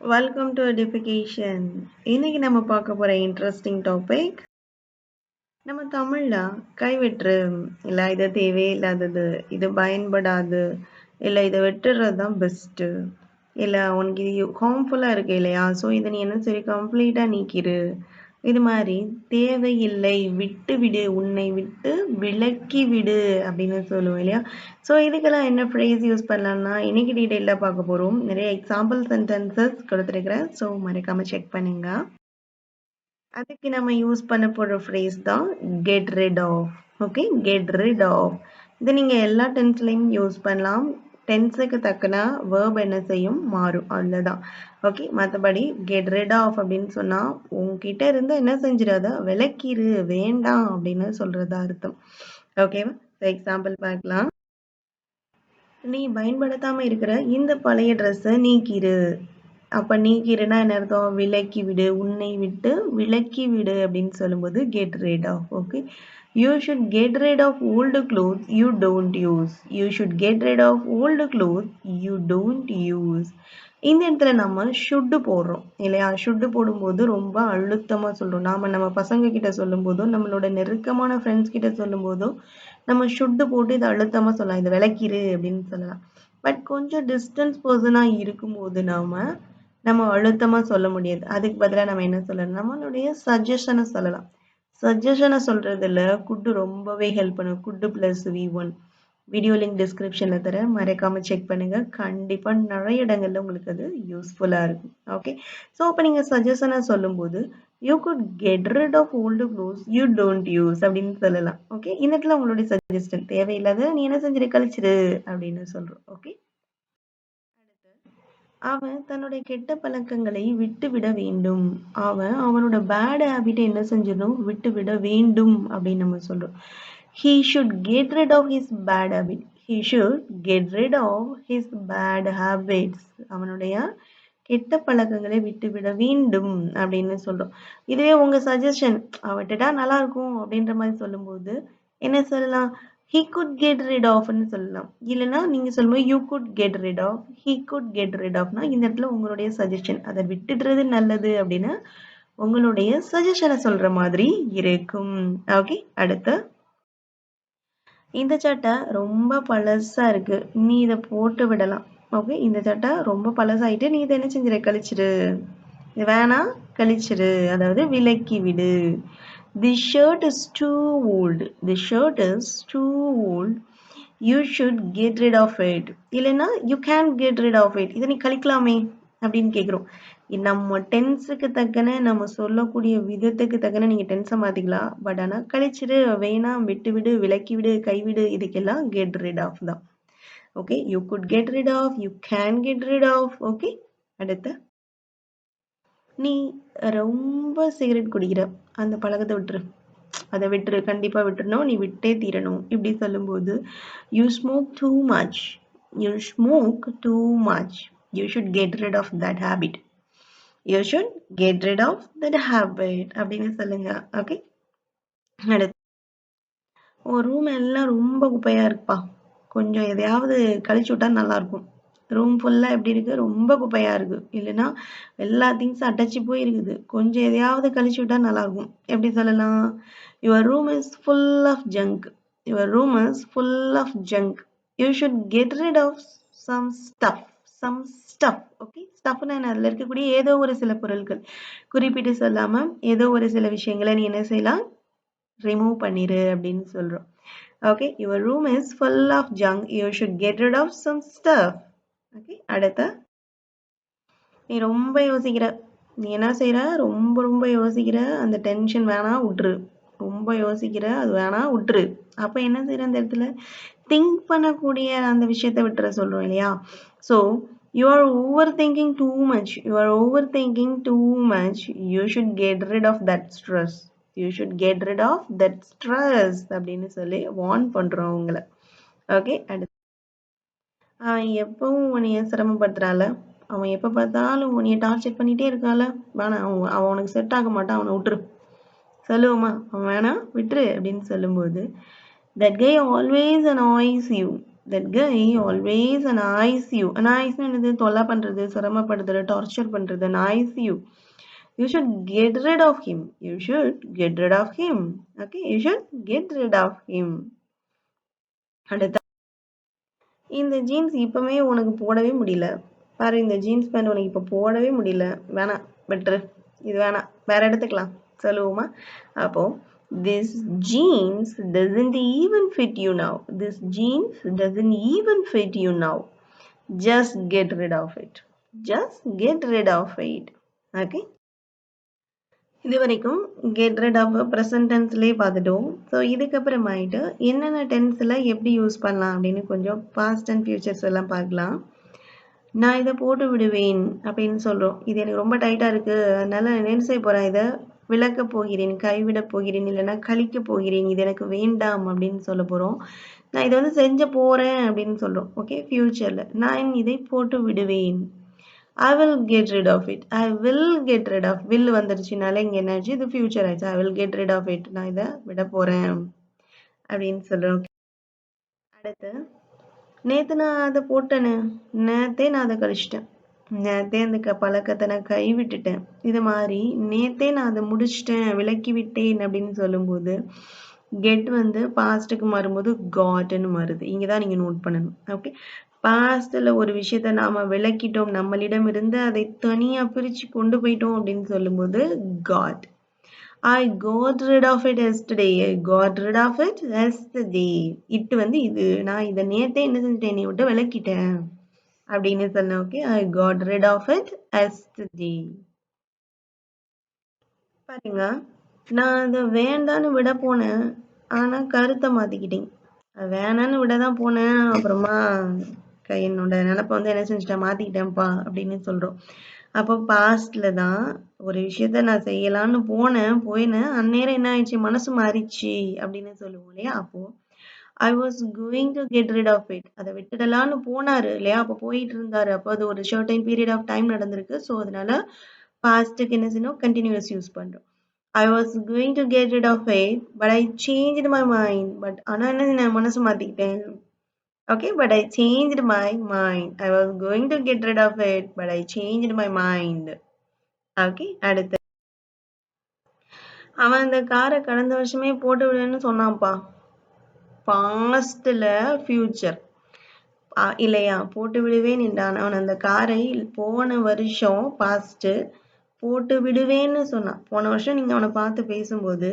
Welcome to edification இன்னைக்கு நம்ம பார்க்க போற இன்ட்ரெஸ்டிங் டாபிக் நம்ம தமிழில் கைவிட்டுரு இல்லை இது தேவையில்லாதது இது பயன்படாது இல்லை இதை வெட்டுறது தான் பெஸ்ட்டு இல்லை உனக்கு இது ஹார்ம்ஃபுல்லா இருக்கு இல்லையா? ஸோ இதை நீ என்ன சரி கம்ப்ளீட்டா நீக்கிரு. இது மாதிரி தேவையில்லை விட்டு விடு உன்னை விட்டு விலக்கி விடு அப்படின்னு சொல்லுவோம் இல்லையா? ஸோ இதுக்கெல்லாம் என்ன ஃப்ரேஸ் யூஸ் பண்ணலாம்னா இன்னைக்கு டீட்டெயிலாக பார்க்க போகிறோம் நிறைய எக்ஸாம்பிள் சென்டென்சஸ் கொடுத்துருக்குறேன். ஸோ மறக்காமல் செக் பண்ணுங்க. அதுக்கு நம்ம யூஸ் பண்ண போகிற ஃப்ரேஸ் தான் get rid of okay get rid of இது நீங்கள் எல்லா டென்ஸ்லையும் யூஸ் பண்ணலாம். டென்ஸுக்கு தக்கன வேர்ப் என்ன செய்யும்? மாறும். அவ்வளோதான் ஓகே மற்றபடி கெட் ரெட் ஆஃப் அப்படின்னு சொன்னால் உங்ககிட்ட இருந்து என்ன செஞ்சிடாத? விளக்கிரு. வேண்டாம் அப்படின்னு சொல்கிறதா அர்த்தம். ஓகேவா எக்ஸாம்பிள் பார்க்கலாம். நீ பயன்படுத்தாமல் இருக்கிற இந்த பழைய ட்ரெஸ்ஸை நீக்கிரு. அப்போ நீக்கிருனா என்ன அர்த்தம்? விலக்கி விடு உன்னை விட்டு விலக்கி விடு அப்படின்னு சொல்லும்போது get rid of okay you should get rid of old cloth you don't use you should get rid of old cloth you don't use இந்த இடத்துல நம்ம ஷுட்டு போடுறோம் இல்லையா? ஷுட்டு போடும்போது ரொம்ப அழுத்தமாக சொல்கிறோம் நாம் நம்ம பசங்க கிட்ட சொல்லும் போதும் நம்மளோட நெருக்கமான ஃப்ரெண்ட்ஸ் கிட்ட சொல்லும் போதும் நம்ம ஷுட்டு போட்டு இதை அழுத்தமாக சொல்லலாம். இதை விளக்கிரு அப்படின்னு சொல்லலாம். பட் கொஞ்சம் டிஸ்டன்ஸ் பர்சனாக இருக்கும்போது நாம் நம்ம அழுத்தமாக சொல்ல முடியாது. அதுக்கு பதிலாக நம்ம என்ன சொல்லலாம்? நம்மளுடைய சஜஷனை சொல்லலாம். சஜஷனை சொல்கிறதுல குட்டு ரொம்பவே ஹெல்ப் பண்ணும். Good plus V one video link டிஸ்கிரிப்ஷனில் தர மறக்காமல் செக் பண்ணுங்கள் கண்டிப்பாக நிறைய இடங்களில் உங்களுக்கு அது யூஸ்ஃபுல்லாக இருக்கும். ஓகே ஸோ இப்போ நீங்கள் சஜஷனை சொல்லும்போது you could get rid of old clothes you don't use அப்படின்னு சொல்லலாம். ஓகே இந்த இடத்துல உங்களுடைய சஜஷன் தேவையில்லாத நீ என்ன செஞ்சிரு? கழிச்சிரு அப்படின்னு சொல்கிறோம் ஓகே அவன் தன்னுடைய கெட்ட பழக்கங்களை விட்டு விட வேண்டும். அவன் அவனோட பேட் ஹேபிட்டை என்ன செஞ்சிடணும்? விட்டு விட வேண்டும் அப்படின்னு நம்ம சொல்றோம். He should get rid of his bad habit he should get rid of his bad habits அவனுடைய கெட்ட பழக்கங்களை விட்டுவிட வேண்டும் அப்படின்னு சொல்றோம். இதுவே உங்க சஜஷன் அவட்டுட்டா நல்லா இருக்கும் அப்படின்ற மாதிரி சொல்லும்போது என்ன சொல்லலாம்? ஹி குட் கெட் ரிட் ஆஃப்னு சொல்லலாம். இல்லைன்னா நீங்கள் சொல்லும்போது you could get rid of he could get rid ஆஃப்னா இந்த இடத்துல உங்களுடைய சஜஷன் அதை விட்டுடுறது நல்லது அப்படின்னு உங்களுடைய சஜஷனை சொல்ற மாதிரி இருக்கும். ஓகே அடுத்து. இந்த சட்டை ரொம்ப பழசா இருக்கு. நீ இதை போட்டு விடலாம். ஓகே இந்த சட்டை ரொம்ப பழசாயிட்டு நீ இதை என்ன செஞ்சிரு? கழிச்சிரு. வேணாம் கழிச்சிரு. அதாவது விலக்கி விடு. The shirt is too old. The shirt is too old. You should get rid of it. இல்லைன்னா you can get rid of it. இதை நீ கழிக்கலாமே அப்படின்னு கேட்குறோம் நம்ம டென்ஸுக்கு தக்கன நம்ம சொல்லக்கூடிய விதத்துக்கு தக்கன நீங்கள் டென்ஸை மாற்றிக்கலாம் பட் ஆனால் கழிச்சிடு வேணாம் விட்டு விடு விலக்கி விடு கைவிடு இதுக்கெல்லாம் கெட் ரிட் ஆஃப் தான் okay you could get rid of you can get rid of okay அடுத்த நீ ரொம்ப சிகரெட் குடிக்கிற. அந்த பழக்கத்தை விட்டுரு. அதை விட்டுரு. கண்டிப்பாக விட்டுறணும் நீ விட்டே தீரணும். இப்படி சொல்லும்போது you smoke too much you smoke too much you should get rid of that habit you should get rid of that habit அப்படின்னு சொல்லுங்க. ஓகே அடுத்து. உன் ரூம் எல்லாம் ரொம்ப குப்பையாக இருக்குப்பா. கொஞ்சம் எதையாவது கழிச்சு விட்டா நல்லாயிருக்கும் ரூம் ஃபுல்லாக எப்படி இருக்குது ரொம்ப குப்பையாக இருக்குது இல்லைன்னா எல்லா திங்ஸும் அடைச்சி போயிருக்குது. கொஞ்சம் எதையாவது கழிச்சு விட்டால் நல்லாயிருக்கும் எப்படி சொல்லலாம்? Your room is full of junk your room is full of junk you should get rid of some stuff some stuff okay ஸ்டஃப்னா என்ன? அதில் இருக்கக்கூடிய ஏதோ ஒரு சில பொருட்கள் குறிப்பிட்டு சொல்லாமல் ஏதோ ஒரு சில விஷயங்களை நீ என்ன செய்யலாம்? ரிமூவ் பண்ணிடு அப்படின்னு சொல்கிறோம் okay your room is full of junk you should get rid of some stuff okay அடுத்து. நீ ரொம்ப யோசிக்கிற. நீ என்ன செய்கிற ரொம்ப ரொம்ப யோசிக்கிற. அந்த டென்ஷன் வேணாம் விட்ரு ரொம்ப யோசிக்கிற. அது வேணாம் விட்ரு அப்போ என்ன செய்கிற அந்த இடத்துல? திங்க் பண்ணக்கூடிய அந்த விஷயத்த விட்டுற சொல்கிறோம் இல்லையா? So you are over thinking too much you are over thinking too much you should get rid of that stress you should get rid of that stress அப்படின்னு சொல்லி வார்ன் பண்ணுறோம் உங்களை. ஓகே அடுத்து. அவன் எப்பவும் உன்னைய சிரமப்படுத்துறால அவன் எப்போ பார்த்தாலும் உன்னைய டார்ச்சர் பண்ணிட்டே இருக்கால வேணாம் அவன் அவன் உனக்கு செட் ஆக மாட்டான் அவனை விட்டுரு. சொல்லுவோமா அவன் வேணாம் விட்டுரு அப்படின்னு சொல்லும்போது that guy always annoys you that guy always annoys you annoys என்னது? தொல்லை பண்றது சிரமப்படுத்துறது டார்ச்சர் பண்றது annoys you you should get rid of him you should get rid of him okay you should get rid of him அடுத்த இந்த jeans இப்போவே உனக்கு போடவே முடியல பாரு இந்த ஜீன்ஸ் பேண்ட் உனக்கு இப்போ போடவே முடியல வேணாம் பெட்ரு இது வேணாம் வேறு எடுத்துக்கலாம் சொல்லுவோமா அப்போது this jeans doesn't even fit you now this jeans doesn't even fit you now just get rid of it just get rid of it okay இது வரைக்கும் கெட் ரெட் ஆஃப் ப்ரெசன்ட் டென்ஸ்லேயே பார்த்துட்டோம். ஸோ இதுக்கப்புறமாயிட்டு என்னென்ன டென்ஸில் எப்படி யூஸ் பண்ணலாம் அப்படின்னு கொஞ்சம் past and features எல்லாம் பார்க்கலாம். நான் இதை போட்டு விடுவேன் அப்படின்னு சொல்கிறோம் இது எனக்கு ரொம்ப டைட்டாக இருக்குது அதனால் என்ன செய்ய போகிறேன் இதை விளக்க போகிறேன் கைவிட போகிறேன் இல்லைன்னா கழிக்க போகிறேன். இது எனக்கு வேண்டாம் அப்படின்னு சொல்ல போகிறோம் நான் இதை வந்து செஞ்ச போகிறேன் அப்படின்னு சொல்கிறோம் ஓகே ஃப்யூச்சரில் நான் இதை போட்டு விடுவேன். I will get rid of it I will get rid of will வந்துருச்சுனால இங்கே என்னாச்சு இது ஃபியூச்சர் ஆச்சு I will get rid of it நான் இதை விட போகிறேன் அப்படின்னு சொல்கிறேன் அடுத்து நேற்று நான் அதை போட்டேனே. நேத்தே நான் அதை கழிச்சிட்டேன். நேத்தே அந்த க பழக்கத்தை நான் கை விட்டுட்டேன் இது மாதிரி நேத்தே நான் அதை முடிச்சிட்டேன் விலக்கி விட்டேன் அப்படின்னு சொல்லும்போது கெட் வந்து பாஸ்ட்டுக்கு மாறும்போது காட்னு மாறுது. இங்கே தான் நீங்கள் நோட் பண்ணணும். ஓகே பாஸ்டில் ஒரு விஷயத்த நாம் விளக்கிட்டோம் நம்மளிடம் இருந்து அதை தனியாக பிரித்து கொண்டு போயிட்டோம் அப்படின்னு சொல்லும்போது got I got rid of it yesterday I got rid of it yesterday it வந்து இது நான் இதை நேற்றே என்ன செஞ்சிட்டேன்? நீ விட்டு விளக்கிட்டேன். அப்படின்னு சொன்னேன் okay I got rid of it yesterday பாருங்க நான் அதை வேண்டான்னு விட போனேன் ஆனால் கருத்தை மாற்றிக்கிட்டேன் வேணான்னு விட தான் போனேன் அப்புறமா என்னோட நினப்பை வந்து என்ன செஞ்சுட்டேன்? மாத்திக்கிட்டேன்ப்பா அப்படின்னு சொல்றோம். அப்போ பாஸ்ட்ல தான் ஒரு விஷயத்த நான் செய்யலாம்னு போனேன் போயினேன். அந்நேரம் என்ன ஆயிடுச்சு? மனசு மாறிச்சு அப்படின்னு சொல்லுவோம் இல்லையா? அப்போ I was going to get rid of it அதை விட்டுடலான்னு போனாரு இல்லையா? அப்போ போயிட்டு இருந்தாரு. அப்போ அது ஒரு ஷர்டைன் பீரியட் ஆஃப் டைம் நடந்திருக்கு. ஸோ அதனால பாஸ்ட்டுக்கு என்ன செய்யணும்? கண்டினியூஸ் யூஸ் பண்ணுறோம் I was going to get rid of it but I change my mind but ஆனால் என்ன நான் மனசு மாற்றிக்கிட்டேன் Okay, but I changed my mind. I was going to get rid of it, but I changed my mind. Okay, அடுத்து. அவன் அந்த காரை கடந்த வருஷமே போட்டு விடுன்னு சொன்னான்ப்பா. பாஸ்ட்ல ஃபியூச்சர் இல்லையா? போட்டு விடுவேன் என்றான். அவன் அந்த காரை போன வருஷம் பாஸ்ட் போட்டு விடுவேன்னு சொன்னான். போன வருஷம் நீங்க அவனை பார்த்து பேசும்போது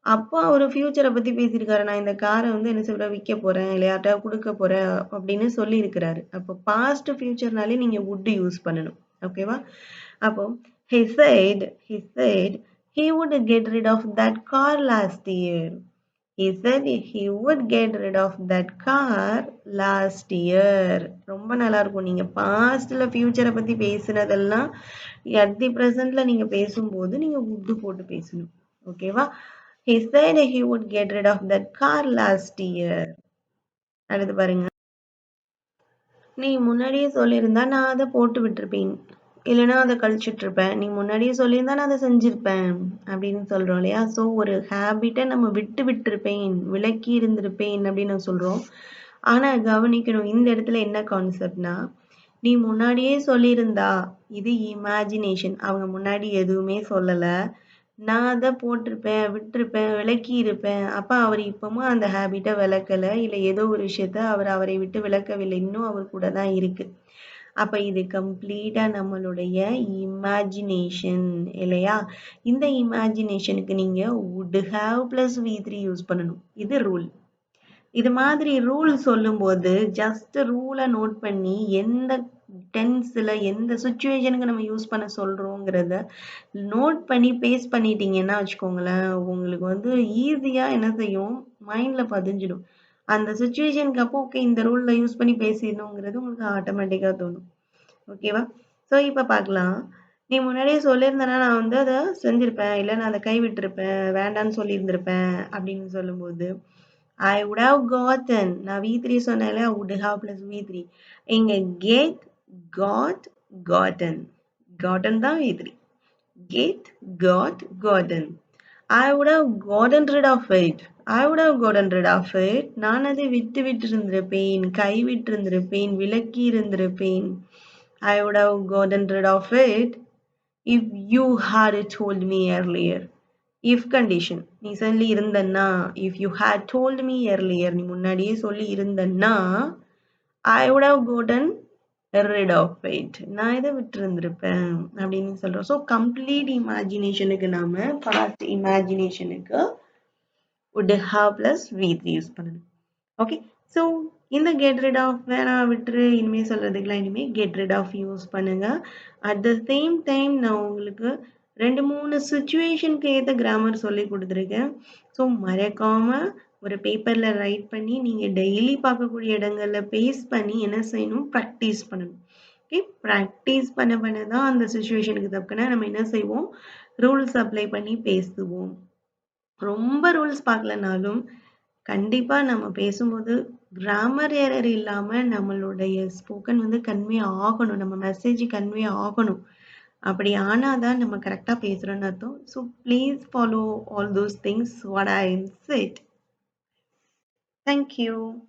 அப்போ அவர் ஃபியூச்சரை பத்தி பேசியிருக்காரு. நான் இந்த காரை வந்து என்ன சொல்ற விற்க போறேன் இல்லை கொடுக்க போறேன் அப்படின்னு சொல்லியிருக்கிறாரு. அப்போ பாஸ்ட் ஃபியூச்சர்னாலே நீங்க வுட் யூஸ் பண்ணணும். ஓகேவா அப்போ he said he said he would get rid of that car last year. he said he would get rid of that car last year. ரொம்ப நல்லா இருக்கும் நீங்க பாஸ்ட்ல ஃபியூச்சரை பத்தி பேசுனதெல்லாம் அட் தி presentல நீங்க பேசும்போது நீங்க வுட் போட்டு பேசணும். ஓகேவா He said he would get rid of that car last year. அடுத்து பாருங்க. நீ முன்னாடியே சொல்லியிருந்தா நான் அதை போட்டு விட்டுருப்பேன். இல்லைன்னா அதை கழிச்சுட்டு இருப்பேன் நீ முன்னாடியே சொல்லியிருந்தா நான் அதை செஞ்சிருப்பேன். அப்படின்னு சொல்றோம் இல்லையா? ஸோ ஒரு ஹேபிட்டை நம்ம விட்டு விட்டுருப்பேன் விலக்கி இருந்திருப்பேன் அப்படின்னு சொல்றோம். ஆனா கவனிக்கணும் இந்த இடத்துல என்ன கான்செப்ட்னா நீ முன்னாடியே சொல்லியிருந்தா இது இமேஜினேஷன் அவங்க முன்னாடி எதுவுமே சொல்லலை. நான் அதை போட்டிருப்பேன் விட்டிருப்பேன் விளக்கி இருப்பேன் அப்ப அவர் இப்பவும் அந்த ஹேபிட்டை விளக்கல. இல்ல ஏதோ ஒரு விஷயத்த அவர் அவரை விட்டு விளக்கவில்லை. இன்னும் அவர் கூட தான் இருக்கு. அப்ப இது கம்ப்ளீட்டா நம்மளுடைய இமேஜினேஷன் இல்லையா? இந்த இமேஜினேஷனுக்கு நீங்க would have plus V three use பண்ணணும். இது ரூல் இது மாதிரி ரூல் சொல்லும்போது ஜஸ்ட் ரூலை நோட் பண்ணி எந்த டென்ஸில் எந்த சுச்சுவேஷனுக்கு நம்ம யூஸ் பண்ண சொல்றோங்கிறத நோட் பண்ணி பேஸ்ட் பண்ணிட்டீங்கன்னா வச்சுக்கோங்களேன் உங்களுக்கு வந்து ஈஸியா என்ன செய்யும்? மைண்ட்ல பதிஞ்சிடும். அந்த சுச்சுவேஷனுக்கு அப்போ ஓகே இந்த ரூல்ல யூஸ் பண்ணி பேசிடணுங்கிறது உங்களுக்கு ஆட்டோமேட்டிக்காக தோணும். ஓகேவா ஸோ இப்போ பார்க்கலாம். நீ முன்னாடியே சொல்லியிருந்தனா நான் வந்து அதை செஞ்சிருப்பேன். இல்லை நான் அதை கைவிட்டிருப்பேன். வேண்டான்னு சொல்லியிருந்திருப்பேன் அப்படின்னு சொல்லும்போது ஐ உட் ஹவ் காட்டன் நான் வி த்ரீ சொன்னாலே would would plus plus V three இங்க கேட் got gotten gotten தான் V three get got gotten I would have gotten rid of it. I would have gotten rid of it. நான் அதை விட்டு விட்டிருந்திருப்பேன் கை விட்டிருந்திருப்பேன் விலக்கி இருந்திருப்பேன் I would have gotten rid of it if you had told me earlier. if condition நீ சொல்லி இருந்தன்னா if you had told me earlier நீ முன்னாடியே சொல்லி இருந்தன்னா I would have gotten rid of it நான் இதை விட்டுருந்துருப்பேன் அப்படின்னு சொல்கிறோம் ஸோ கம்ப்ளீட் இமேஜினேஷனுக்கு நாம past இமேஜினேஷனுக்கு would have plus V three use பண்ணணும். ஓகே ஸோ இந்த கெட் ரிட் ஆஃப் வேணா விட்டுரு. இனிமேல் சொல்றதுக்கெல்லாம் இனிமேல் கெட் ரிட் ஆஃப் யூஸ் பண்ணுங்க. அட் த சேம் டைம் நான் உங்களுக்கு ரெண்டு மூணு சுச்சுவேஷனுக்கு ஏற்ற கிராமர் சொல்லி கொடுத்துருக்கேன். ஸோ மறக்காமல் ஒரு பேப்பரில் ரைட் பண்ணி நீங்கள் டெய்லி பார்க்கக்கூடிய இடங்களில் பேஸ் பண்ணி என்ன செய்யணும்? ப்ராக்டிஸ் பண்ணணும். ஓகே ப்ராக்டிஸ் பண்ண பண்ண தான் அந்த சுச்சுவேஷனுக்கு தப்புனா நம்ம என்ன செய்வோம்? ரூல்ஸ் அப்ளை பண்ணி பேசுவோம். ரொம்ப ரூல்ஸ் பார்க்கலனாலும் கண்டிப்பாக நம்ம பேசும்போது கிராமர் ஏரர் இல்லாமல் நம்மளுடைய ஸ்போக்கன் வந்து கன்வே ஆகணும். நம்ம மெசேஜ் கன்வே ஆகணும். அப்படி ஆனால் தான் நம்ம கரெக்டாக பேசுகிறோன்னு அர்த்தம். So please follow all those things what I said Thank you.